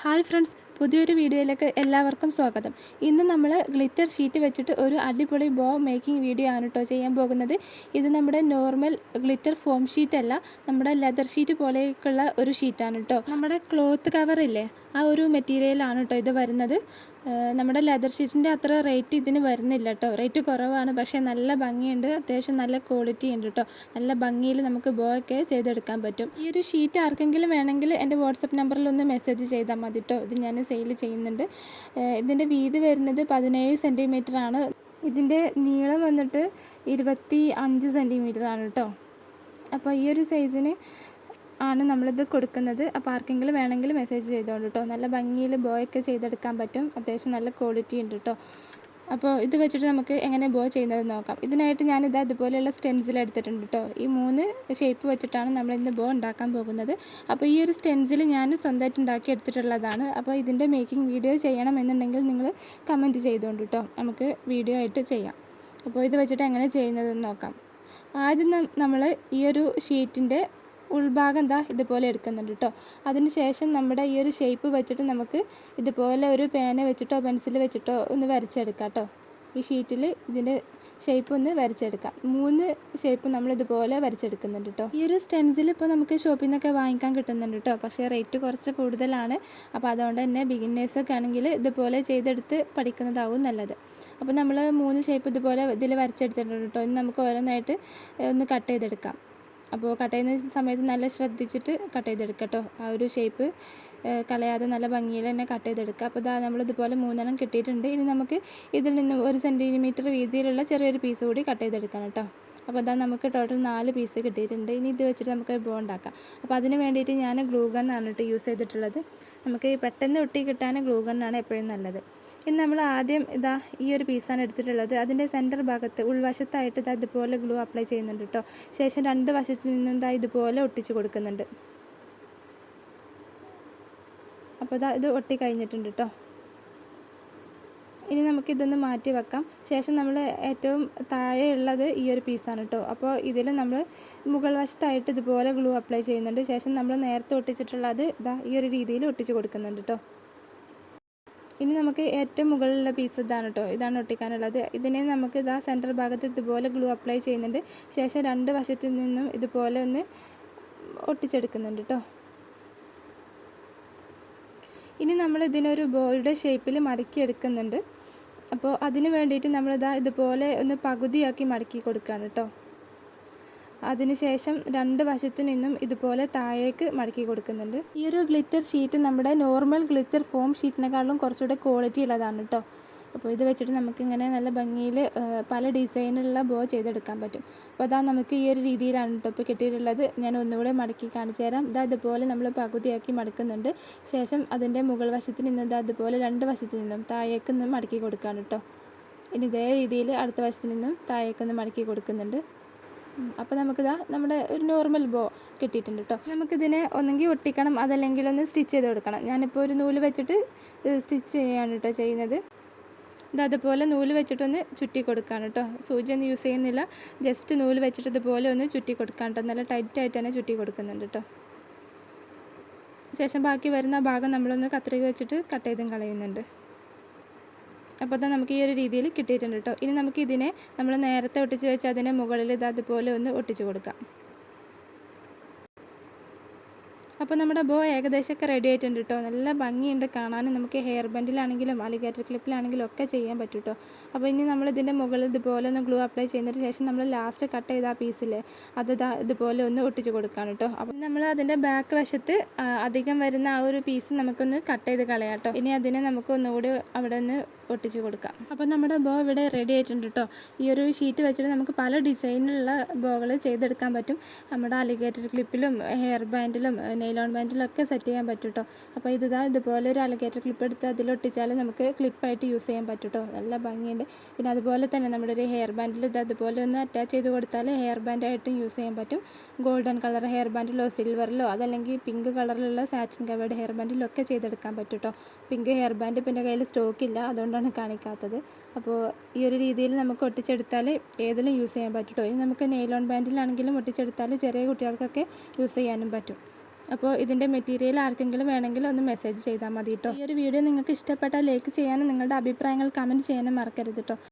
Hi friends പുതിയൊരു വീഡിയോയിലേക്ക് എല്ലാവർക്കും സ്വാഗതം. ഇന്ന് നമ്മൾ ഗ്ലിറ്റർ ഷീറ്റ് വെച്ചിട്ട് ഒരു അടിപൊളി ബോ മേക്കിംഗ് വീഡിയോ ആണ് കേട്ടോ ചെയ്യാൻ പോകുന്നത്. ഇത് നമ്മുടെ നോർമൽ ഗ്ലിറ്റർ ഫോം ഷീറ്റ് അല്ല നമ്മുടെ ലെതർ ഷീറ്റ് പോലെയൊക്കെയുള്ള ഒരു ഷീറ്റാണ് കേട്ടോ നമ്മുടെ ക്ലോത്ത് കവറില്ലേ ആ ഒരു മെറ്റീരിയലാണ് കേട്ടോ ഇത് വരുന്നത്. നമ്മുടെ ലെതർ ഷീറ്റിന്റെ അത്ര റേറ്റ് ഇതിന് വരുന്നില്ല കേട്ടോ റേറ്റ് കുറവാണ് പക്ഷേ നല്ല ഭംഗിയുണ്ട്. അത്യാവശ്യം നല്ല ക്വാളിറ്റി ഉണ്ട് കേട്ടോ നല്ല ഭംഗിയിൽ നമുക്ക് ബോ ഒക്കെ ചെയ്തെടുക്കാൻ പറ്റും. ഈ ഒരു ഷീറ്റ് ആർക്കെങ്കിലും വേണമെങ്കിൽ എന്റെ വാട്സപ്പ് നമ്പറിൽ ഒന്ന് മെസ്സേജ് ചെയ്താൽ മതി കേട്ടോ ഇത് ഞാൻ സെയിൽ ചെയ്യുന്നുണ്ട്. ഇതിന്റെ വീതി വരുന്നത് പതിനേഴ് സെന്റിമീറ്റർ ആണ്. ഇതിന്റെ നീളം വന്നിട്ട് ഇരുപത്തി അഞ്ച് സെന്റിമീറ്റർ ആണ് കേട്ടോ അപ്പോൾ ഈ ഒരു സൈസിന് ആണ് നമ്മളിത് കൊടുക്കുന്നത്. അപ്പോൾ ആർക്കെങ്കിലും വേണമെങ്കിൽ മെസ്സേജ് ചെയ്തോളൂ കേട്ടോ നല്ല ഭംഗിയിൽ ബോയൊക്കെ ചെയ്തെടുക്കാൻ പറ്റും. അത്യാവശ്യം നല്ല ക്വാളിറ്റി ഉണ്ട് കേട്ടോ അപ്പോൾ ഇത് വെച്ചിട്ട് നമുക്ക് എങ്ങനെ ബോ ചെയ്യുന്നത് നോക്കാം. ഇതിനായിട്ട് ഞാനിത് അതുപോലെയുള്ള സ്റ്റെൻസിൽ എടുത്തിട്ടുണ്ട് കേട്ടോ ഈ മൂന്ന് ഷേപ്പ് വെച്ചിട്ടാണ് നമ്മൾ ഇന്ന് ബോ ഉണ്ടാക്കാൻ പോകുന്നത്. അപ്പോൾ ഈ ഒരു സ്റ്റെൻസിൽ ഞാൻ സ്വന്തമായിട്ട് ഉണ്ടാക്കി എടുത്തിട്ടുള്ളതാണ്. അപ്പോൾ ഇതിന്റെ മേക്കിംഗ് വീഡിയോ ചെയ്യണമെന്നുണ്ടെങ്കിൽ നിങ്ങൾ കമന്റ് ചെയ്തുകൊണ്ട് കേട്ടോ നമുക്ക് വീഡിയോ ആയിട്ട് ചെയ്യാം. അപ്പോൾ ഇത് വെച്ചിട്ട് എങ്ങനെ ചെയ്യുന്നതെന്ന് നോക്കാം. ആദ്യം നമ്മൾ ഈ ഒരു ഷീറ്റിന്റെ ഉൾഭാഗം എന്താ ഇതുപോലെ എടുക്കുന്നുണ്ട് കേട്ടോ അതിന് ശേഷം നമ്മുടെ ഈ ഒരു ഷേപ്പ് വെച്ചിട്ട് നമുക്ക് ഇതുപോലെ ഒരു പേന വെച്ചിട്ടോ പെൻസിൽ വെച്ചിട്ടോ ഒന്ന് വരച്ചെടുക്കാം കേട്ടോ ഈ ഷീറ്റിൽ ഇതിന്റെ ഷേപ്പ് ഒന്ന് വരച്ചെടുക്കാം. മൂന്ന് ഷേപ്പ് നമ്മൾ ഇതുപോലെ വരച്ചെടുക്കുന്നുണ്ട് കേട്ടോ ഈ ഒരു സ്റ്റെൻസിൽ ഇപ്പോൾ നമുക്ക് ഷോപ്പിൽ നിന്നൊക്കെ വാങ്ങിക്കാൻ കിട്ടുന്നുണ്ട് കേട്ടോ പക്ഷേ റേറ്റ് കുറച്ച് കൂടുതലാണ്. അപ്പോൾ അതുകൊണ്ട് തന്നെ ബിഗിനേഴ്സൊക്കെ ആണെങ്കിൽ ഇതുപോലെ ചെയ്തെടുത്ത് പഠിക്കുന്നതാവും നല്ലത്. അപ്പോൾ നമ്മൾ മൂന്ന് ഷേപ്പ് ഇതുപോലെ ഇതിൽ വരച്ചെടുത്തിട്ടുണ്ട് കേട്ടോ ഇനി നമുക്ക് ഓരോന്നായിട്ട് ഒന്ന് കട്ട് ചെയ്തെടുക്കാം. അപ്പോൾ കട്ട് ചെയ്യുന്ന സമയത്ത് നല്ല ശ്രദ്ധിച്ചിട്ട് കട്ട് ചെയ്തെടുക്കുക കേട്ടോ ആ ഒരു ഷേപ്പ് കളയാതെ നല്ല ഭംഗിയിൽ തന്നെ കട്ട് ചെയ്തെടുക്കുക. അപ്പോൾ ഇതാ നമ്മൾ ഇതുപോലെ മൂന്നെണ്ണം കിട്ടിയിട്ടുണ്ട്. ഇനി നമുക്ക് ഇതിൽ നിന്ന് ഒരു സെന്റിമീറ്റർ വീതിയിലുള്ള ചെറിയൊരു പീസ് കൂടി കട്ട് ചെയ്തെടുക്കണം കേട്ടോ. അപ്പോൾ അതാ നമുക്ക് ടോട്ടൽ നാല് പീസ് കിട്ടിയിട്ടുണ്ട്. ഇനി ഇത് വെച്ചിട്ട് നമുക്ക് ബോ ഉണ്ടാക്കാം. അപ്പോൾ അതിന് വേണ്ടിയിട്ട് ഞാൻ ഗ്ലൂ ഗണ്ണാണ് കേട്ടോ യൂസ് ചെയ്തിട്ടുള്ളത്. നമുക്ക് പെട്ടെന്ന് ഒട്ടി കിട്ടാൻ ഗ്ലൂ ഗണ്ണാണ് എപ്പോഴും നല്ലത്. ഇനി നമ്മൾ ആദ്യം ഇതാ ഈ ഒരു പീസാണ് എടുത്തിട്ടുള്ളത്. അതിന്റെ സെന്റർ ഭാഗത്ത് ഉൾവശത്തായിട്ട് ഇതാ ഇതുപോലെ ഗ്ലൂ അപ്ലൈ ചെയ്യുന്നുണ്ട് കേട്ടോ ശേഷം രണ്ട് വശത്തിൽ നിന്നും ഇതാ ഇതുപോലെ ഒട്ടിച്ച് കൊടുക്കുന്നുണ്ട്. അപ്പോൾ ഇതാ ഇത് ഒട്ടി കഴിഞ്ഞിട്ടുണ്ട് കേട്ടോ ഇനി നമുക്കിതൊന്ന് മാറ്റി വെക്കാം. ശേഷം നമ്മൾ ഏറ്റവും താഴെയുള്ളത് ഈ ഒരു പീസാണ് കേട്ടോ അപ്പോൾ ഇതിൽ നമ്മൾ മുകൾ വശത്തായിട്ട് ഇതുപോലെ ഗ്ലൂ അപ്ലൈ ചെയ്യുന്നുണ്ട്. ശേഷം നമ്മൾ നേരത്തെ ഒട്ടിച്ചിട്ടുള്ളത് ഇതാ ഈ ഒരു രീതിയിൽ ഒട്ടിച്ച് കൊടുക്കുന്നുണ്ട് കേട്ടോ ഇനി നമുക്ക് ഏറ്റവും മുകളിലുള്ള പീസ് ഇതാണ് കേട്ടോ ഇതാണ് ഒട്ടിക്കാനുള്ളത്. ഇതിനെ നമുക്ക് ഇതാ സെന്റർ ഭാഗത്ത് ഇതുപോലെ ഗ്ലൂ അപ്ലൈ ചെയ്യുന്നുണ്ട്. ശേഷം രണ്ട് വശത്തു നിന്നും ഇതുപോലെ ഒന്ന് ഒട്ടിച്ചെടുക്കുന്നുണ്ട് കേട്ടോ ഇനി നമ്മൾ ഇതിനൊരു ബോയുടെ ഷേപ്പിൽ മടക്കി എടുക്കുന്നുണ്ട്. അപ്പോൾ അതിന് വേണ്ടിയിട്ട് നമ്മളിതാ ഇതുപോലെ ഒന്ന് പകുതിയാക്കി മടക്കി കൊടുക്കുകയാണ് കേട്ടോ അതിനുശേഷം രണ്ട് വശത്തു നിന്നും ഇതുപോലെ താഴേക്ക് മടക്കി കൊടുക്കുന്നുണ്ട്. ഈ ഒരു ഗ്ലിറ്റർ ഷീറ്റ് നമ്മുടെ നോർമൽ ഗ്ലിറ്റർ ഫോം ഷീറ്റിനെക്കാളും കുറച്ചുകൂടെ ക്വാളിറ്റി ഉള്ളതാണ് കേട്ടോ അപ്പോൾ ഇത് വെച്ചിട്ട് നമുക്കിങ്ങനെ നല്ല ഭംഗിയിൽ പല ഡിസൈനിലുള്ള ബോ ചെയ്തെടുക്കാൻ പറ്റും. അപ്പോൾ അതാ നമുക്ക് ഈ ഒരു രീതിയിലാണ് കേട്ടോ ഇപ്പോൾ കിട്ടിയിട്ടുള്ളത്. ഞാൻ ഒന്നുകൂടെ മടക്കി കാണിച്ചു തരാം. ഇതാ ഇതുപോലെ നമ്മൾ പകുതിയാക്കി മടക്കുന്നുണ്ട്. ശേഷം അതിന്റെ മുകൾ വശത്ത് നിന്ന് ഇതാ അതുപോലെ രണ്ട് വശത്തു നിന്നും താഴേക്ക് മടക്കി കൊടുക്കുകയാണ് കേട്ടോ ഇനി ഇതേ രീതിയിൽ അടുത്ത വശത്ത് നിന്നും താഴേക്ക് നിന്ന് മടക്കി കൊടുക്കുന്നുണ്ട്. അപ്പോൾ നമുക്കിതാ നമ്മുടെ ഒരു നോർമൽ ബോ കിട്ടിയിട്ടുണ്ട് കേട്ടോ നമുക്കിതിനെ ഒന്നെങ്കിൽ ഒട്ടിക്കണം അതല്ലെങ്കിൽ ഒന്ന് സ്റ്റിച്ച് ചെയ്ത് കൊടുക്കണം. ഞാനിപ്പോൾ ഒരു നൂൽ വെച്ചിട്ട് സ്റ്റിച്ച് ചെയ്യാണ് കേട്ടോ ചെയ്യുന്നത്. ഇത് അതുപോലെ നൂൽ വെച്ചിട്ടൊന്ന് ചുറ്റി കൊടുക്കുകയാണ് കേട്ടോ സൂചി ഒന്നും യൂസ് ചെയ്യുന്നില്ല. ജസ്റ്റ് നൂൽ വെച്ചിട്ട് ഇതുപോലെ ഒന്ന് ചുറ്റി കൊടുക്കാൻ കേട്ടോ നല്ല ടൈറ്റായിട്ട് തന്നെ ചുറ്റി കൊടുക്കുന്നുണ്ട് കേട്ടോ ശേഷം ബാക്കി വരുന്ന ഭാഗം നമ്മളൊന്ന് കത്രിക വെച്ചിട്ട് കട്ട് ചെയ്തും കളയുന്നുണ്ട്. അപ്പോൾ തന്നെ നമുക്ക് ഈ ഒരു രീതിയിൽ കിട്ടിയിട്ടുണ്ട് കേട്ടോ. ഇനി നമുക്ക് ഇതിനെ നമ്മൾ നേരത്തെ ഒട്ടിച്ച് വെച്ച് അതിന്റെ മുകളിൽ ഇത് അതുപോലെ ഒന്ന് ഒട്ടിച്ച് കൊടുക്കാം. അപ്പോൾ നമ്മുടെ ബോ ഏകദേശമൊക്കെ റെഡി ആയിട്ടുണ്ട് കേട്ടോ നല്ല ഭംഗിയുണ്ട് കാണാനും. നമുക്ക് ഹെയർ ബാൻഡിലാണെങ്കിലും അലിഗേറ്റർ ക്ലിപ്പിലാണെങ്കിലും ഒക്കെ ചെയ്യാൻ പറ്റും കേട്ടോ അപ്പോൾ ഇനി നമ്മൾ ഇതിന്റെ മുകളിൽ ഇതുപോലെ ഒന്ന് ഗ്ലൂ അപ്ലൈ ചെയ്തതിന് ശേഷം നമ്മൾ ലാസ്റ്റ് കട്ട് ചെയ്ത ആ പീസിൽ അത് ഇതുപോലെ ഒന്ന് ഒട്ടിച്ച് കൊടുക്കുകയാണ് കേട്ടോ അപ്പോൾ നമ്മൾ അതിന്റെ ബാക്ക് വശത്ത് അധികം വരുന്ന ആ ഒരു പീസ് നമുക്കൊന്ന് കട്ട് ചെയ്ത് കളയാം കേട്ടോ ഇനി അതിനെ നമുക്ക് ഒന്നുകൂടി അവിടെ ഒന്ന് ഒട്ടിച്ച് കൊടുക്കാം. അപ്പോൾ നമ്മുടെ ബോ ഇവിടെ റെഡി ആയിട്ടുണ്ട് കേട്ടോ ഈ ഒരു ഷീറ്റ് വെച്ചിട്ട് നമുക്ക് പല ഡിസൈനിലുള്ള ബോകൾ ചെയ്തെടുക്കാൻ പറ്റും. നമ്മുടെ അലിഗേറ്റർ ക്ലിപ്പിലും ഹെയർ ബാൻഡിലും നെയിലോൺ ബാൻഡിലൊക്കെ സെറ്റ് ചെയ്യാൻ പറ്റും കേട്ടോ അപ്പോൾ ഇതാ ഇതുപോലെ ഒരു അലഗേറ്റർ ക്ലിപ്പ് എടുത്ത് അതിലൊട്ടിച്ചാൽ നമുക്ക് ക്ലിപ്പായിട്ട് യൂസ് ചെയ്യാൻ പറ്റും കേട്ടോ നല്ല ഭംഗിയുണ്ട്. പിന്നെ അതുപോലെ തന്നെ നമ്മുടെ ഒരു ഹെയർ ബാൻഡിൽ ഇത് അതുപോലെ ഒന്ന് അറ്റാച്ച് ചെയ്ത് കൊടുത്താൽ ഹെയർ ബാൻഡായിട്ടും യൂസ് ചെയ്യാൻ പറ്റും. ഗോൾഡൻ കളർ ഹെയർ ബാൻഡിലോ സിൽവറിലോ അതല്ലെങ്കിൽ പിങ്ക് കളറിലുള്ള സാറ്റിൻ കവേർഡ് ഹെയർ ബാൻഡിലോ ഒക്കെ ചെയ്തെടുക്കാൻ പറ്റും കേട്ടോ പിങ്ക് ഹെയർ ബാൻഡ് ഇപ്പം എന്റെ കയ്യിൽ സ്റ്റോക്കില്ല അതുകൊണ്ടാണ് കാണിക്കാത്തത്. അപ്പോൾ ഈ ഒരു രീതിയിൽ നമുക്ക് ഒട്ടിച്ചെടുത്താൽ ഏതിലും യൂസ് ചെയ്യാൻ പറ്റും കേട്ടോ ഇനി നമുക്ക് നെയിലോൺ ബാൻഡിലാണെങ്കിലും ഒട്ടിച്ചെടുത്താൽ ചെറിയ കുട്ടികൾക്കൊക്കെ യൂസ് ചെയ്യാനും പറ്റും. അപ്പോൾ ഇതിന്റെ മെറ്റീരിയൽ ആർക്കെങ്കിലും വേണമെങ്കിൽ ഒന്ന് മെസ്സേജ് ചെയ്താൽ മതി കേട്ടോ ഈ ഒരു വീഡിയോ നിങ്ങൾക്ക് ഇഷ്ടപ്പെട്ടാൽ ലൈക്ക് ചെയ്യാനും നിങ്ങളുടെ അഭിപ്രായങ്ങൾ കമന്റ് ചെയ്യാനും മറക്കരുത് കേട്ടോ